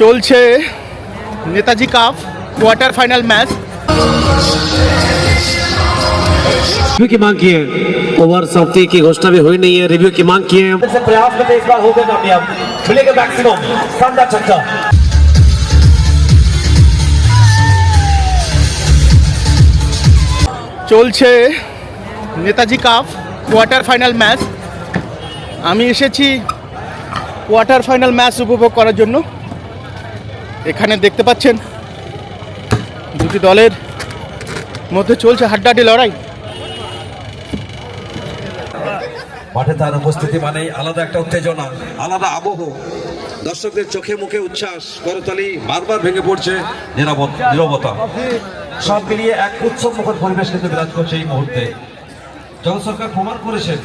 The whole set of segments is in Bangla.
চলছে Netaji cup quarter final match review की मांग की है ओवर समाप्ति की घोषणा भी हुई नहीं है रिव्यू की मांग की है से प्रयास में इस बार हो गए कामयाब मिलेगा मैक्सिमम शानदार छक्का চলছে Netaji cup quarter final match আমি এসেছি কোয়ার্টার ফাইনাল ম্যাচ উপভোগ করার জন্য এখানে দেখতে পাচ্ছেন দুটি দলের মধ্যে চলছে হাড্ডাহাড্ডি লড়াই। মাঠে তার উপস্থিতি মানেই আলাদা একটা উত্তেজনা, আলাদা আবহ। দর্শকদের চোখে মুখে উচ্ছ্বাস, করতালি বারবার ভেঙে পড়ছে নিরবতা। সব মিলিয়ে এক উৎসব পরিবেশ কিন্তু বিরাজ করছে এই মুহূর্তে। সরকার প্রমাণ করেছেন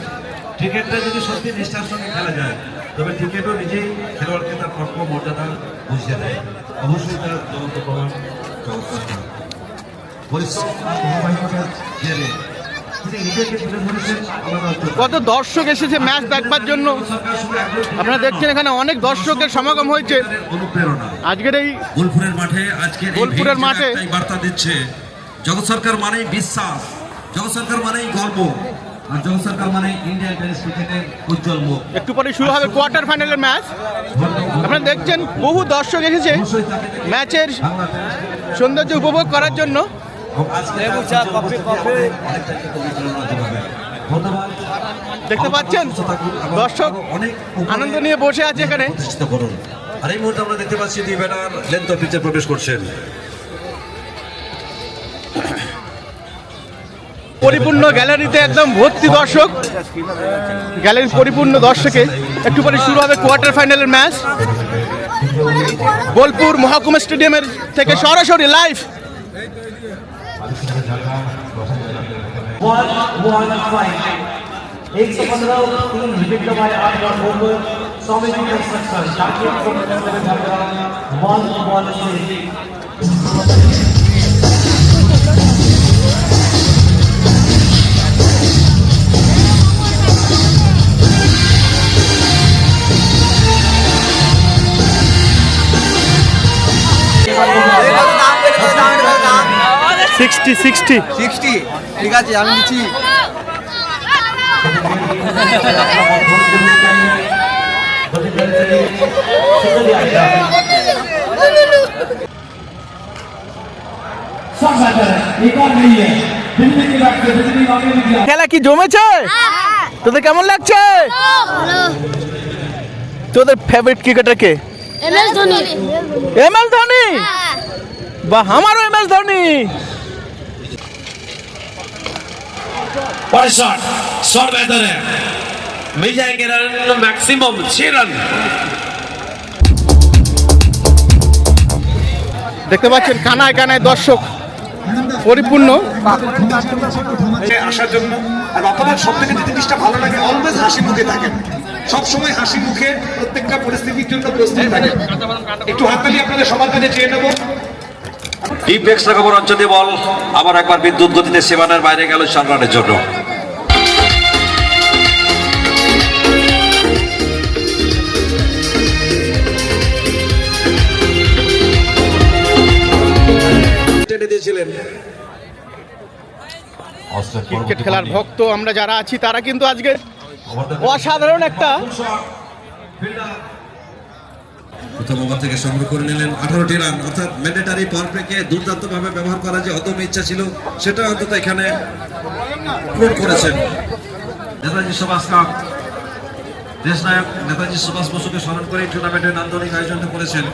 ক্রিকেটটা যদি সত্যি নিষ্ঠার সঙ্গে খেলা যায় তবে ক্রিকেটও নিজেই খেলোয়াড়কে তার প্রাপ্য মর্যাদা বুঝিয়ে দেয়। অবশ্যই তার জ্বলন্ত প্রমাণ পরিশ্রম। কত দর্শক এসেছে ম্যাচ দেখবার জন্য। আপনারা দেখছেন এখানে অনেক দর্শকের সমাগম হয়েছে। আজকের এই বোলপুরের মাঠে আজকের এই বোলপুরের মাঠে। বার্তা দিচ্ছে জগৎ সরকার মানেই বিশ্বাস জগৎ সরকার মানেই গর্ব। আর মানে ইন্ডিয়ান টেনিস ক্রিকেটের উজ্জ্বল মুখ। একটু পরে শুরু হবে কোয়ার্টার ফাইনালের ম্যাচ। আপনারা দেখছেন বহু দর্শক এসেছে ম্যাচের সৌন্দর্য উপভোগ করার জন্য। দেখতে পাচ্ছেন দর্শক আনন্দ নিয়ে বসে আছে এখানে। আর এই মুহূর্তে আমরা দেখতে পাচ্ছি দুই ব্যাটার লেন্থ পিচে প্রবেশ করছেন। পরিপূর্ণ গ্যালারিতে একদম ভর্তি দর্শক গ্যালারি পরিপূর্ণ দর্শকে একটু পরে শুরু হবে কোয়ার্টার ফাইনালের ম্যাচ বোলপুর মহকুমা স্টেডিয়ামের থেকে সরাসরি লাইভ वन वन फाइव एक सौ पंद्रह तीन विकेट कमाए आठ रन होकर Swami ji construction Zakir one one six sixty sixty. Sixty ঠিক আছে আমি দিচ্ছি। খেলা কি জমেছে? তোদের কেমন লাগছে? তোদের ফেভারিট ক্রিকেটার কে? এমএস ধোনি। এমএস ধোনি? হ্যাঁ। বা আমারও MS Dhoni. What a shot! Shot better there. Vijay can run maximum. She দেখতে পাচ্ছেন কানায় কানায় দর্শক পরিপূর্ণ আসার জন্য আর আপনার সব থেকে যে জিনিসটা ভালো লাগে অলওয়েজ হাসি মুখে থাকেন সবসময় হাসি মুখে প্রত্যেকটা পরিস্থিতির জন্য প্রস্তুতি থাকে একটু হাততালি আপনাদের সবার কাছে চেয়ে নেব ডিপ এক্সট্রা খবর অঞ্চলে বল। আবার একবার বিদ্যুৎ গতিতে সীমানার বাইরে গেল চার রানের জন্য। টেনে দিয়েছিলেন। ক্রিকেট খেলার ভক্ত আমরা যারা আছি তারা কিন্তু আজকে অসাধারণ একটা প্রথম ওভার থেকে সংগ্রহ করে নিলেন। আঠারোটি রান, অর্থাৎ ম্যান্ডেটারি পাওয়ার প্লেকে দুর্দান্ত ভাবে ব্যবহার করা যে অদম ইচ্ছা ছিল, সেটা অন্তত এখানে করেছেন। নেতাজি সুভাষ কাপ দেশ নায়ক নেতাজি সুভাষ বসুকে স্মরণ করে টুর্নামেন্টের নান্দনিক আয়োজন করেছেন।